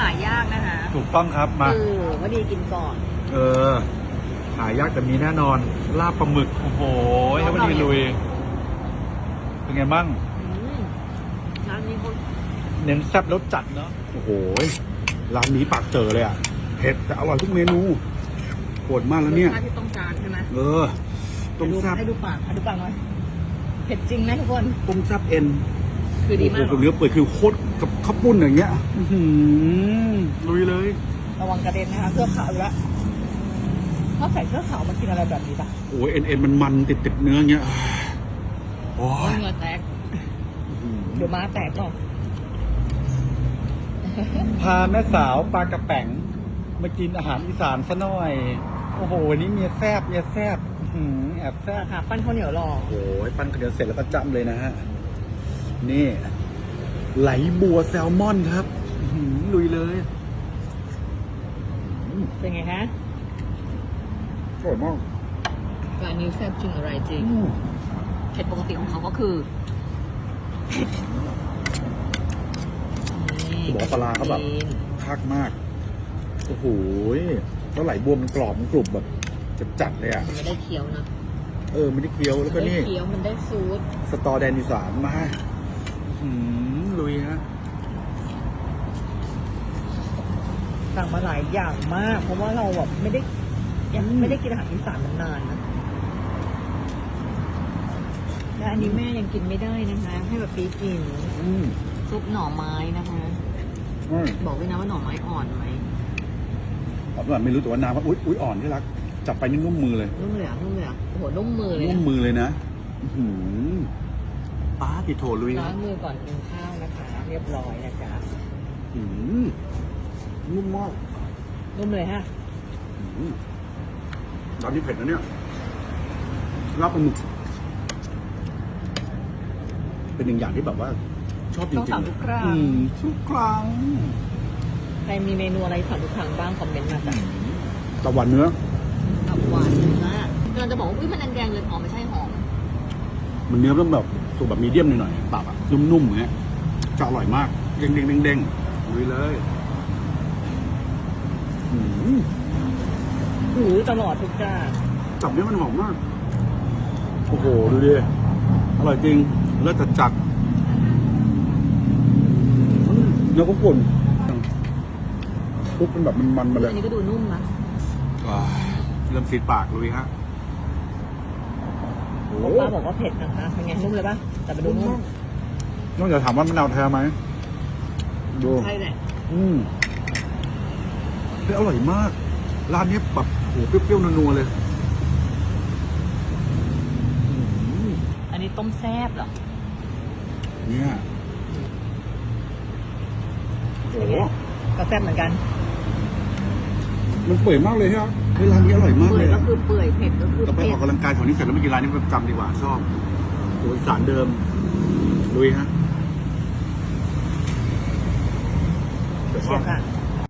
หายากนะคะถูกต้องครับมาเออว่าดีกินก่อน เออ หายากแต่มีแน่นอน ลาบปลาหมึก โอ้โหให้มันดีลุย เป็นไงมั่งอืมร้านนี้เขาเน้นแซ่บแล้วจัดเนาะ โอ้โหร้านนี้ปากเจอเลยอะเผ็ดแต่อร่อยทุกเมนูโหดมากแล้วเนี่ย รสชาติที่ต้องการใช่ไหมเออต้มแซ่บให้ดูปากให้ดูปากหน่อยเผ็ดจริงนะทุกคน ต้มแซ่บเอ็น คือดีมากโอ้โหเนื้อเปื่อยคือโคตรกับข้าวปุ้นอย่างเงี้ยอื้อหือลุยเลย ระวังกระเด็นนะคะเสื้อขาวอยู่แล้วถ้าใส่เสื้อขาวมากินอะไรแบบนี้ปะโอ้ยเอ็นเอ็นมันมันติดติดเนื้ออย่างเงี้ยโอ้ยเหงื่อแตก เดี๋ยวมาแตกก่อนพาแม่สาวปลากระแป๋งมากินอาหารอีสานซะหน่อย โอ้โหวันนี้เมียแซบเมียแซบอื้อหือแอบแซบค่ะปั้นข้าวเหนียวรอ โอ้ยปั้นข้าวเหนียวเสร็จแล้วก็จ้ำเลยนะฮะ นี่ ไหลบัวแซลมอนครับอื้อหือลุยเลยเป็นไงคะอร่อยมากร้านนี้แซ่บจริงอะไรจริงอืมเผ็ดปกติของเขาก็คือจะบอกว่าปลาร้าเขาแบบจีนคักมาก โอ้โหแล้วไหลบัวมันกรอบมันกรุบแบบจัดๆเลยอะมันไม่ได้เคี้ยวนะ เออไม่ได้เคี้ยวแล้วก็มันได้นี่เคี้ยวมันได้ซูดสตอแดนอีสานมาหืม ลุยฮะสั่งมาหลายอย่างมาก เพราะว่าเราแบบไม่ได้ยังไม่ได้กินอาหารอีสานนานๆนะและอันนี้แม่ยังกินไม่ได้นะคะ ให้แบบปีกินอืมซุปหน่อไม้นะคะ อืมบอกด้วยนะว่าหน่อไม้อ่อนไหมผมว่าไม่รู้แต่ว่าน้ำว่าอุ๊ยอุ๊ยอ่อนที่รัก จับไปนี่นุ่มมือเลยนุ่มเลยอะนุ่มเลยอะโอ้โหนุ่มมือเลยนุ่มนะมือเลยนะ อื้อหือ ป้าติดโถลุยล้าฮะงมือก่อนกินข้าวนะคะ เรียบร้อยนะจ๊ะหืมนุ่มมากนุ่มเลยฮะหืมร้านนี้เผ็ดนะเนี่ยรับปลาหมึกเป็นหนึ่งอย่างที่แบบว่า ชอบจริต้องงสั่งทุกครั้งๆอืมทุกครั้งใครมีเมนูอะไรสั่งทุกครั้งบ้างคอมเมนต์มาจ้ะตะวันเนื้อตับหวานมากกำลังจะบอกว่าอุ้ยมันแดงๆเลยหอมไม่ใช่หอม มันเนื้อต้องแบบสุกแบบมีเดียมหน่อยๆตับอะนุ่มๆอย่างเงี้ยจะอร่อยมากเด้งๆเด้งๆลุยเลยหืมหูตลอดทุกจานจับเนี้ยมันหอมมาก โอ้โห ดูดิ อร่อยจริงเลิศจัดจัดอืมเนื้อก็ปุ่นปุ๊บเป็นแบบมันมันๆมาเลยอันนี้ก็ดูนุ่มนะว้ายเริ่มซีดปากลุยฮะโอ้ เพราะป้าบอกว่าเผ็ดนะคะเป็นไงนุ่มเลยปะแต่ไปดูนุ่มนอกจากถามว่ามะนาวแท้ไหมดูใช่แหละอืมเฮ้ยอร่อยมาก ร้านเนี้ยแบบโหเปรี้ยวๆนัวๆเลยอืมอันนี้ต้มแซ่บเหรอเนี่ยโอ้โหก็แซ่บเหมือนกัน มันเปื่อยมากเลยฮะเฮ้ยร้านนี้อร่อยมากเปื่เลอยยก็อะคือเปื่อยเผ็ดก็คือเราไปเผ็อดอกกำลังกายแถวนี้เสร็จแล้วมากินร้านนี้ประจำดีกว่าชอบโดยสารเดิมลุยฮะเดี๋ยวเชียว่าร์ค่ะ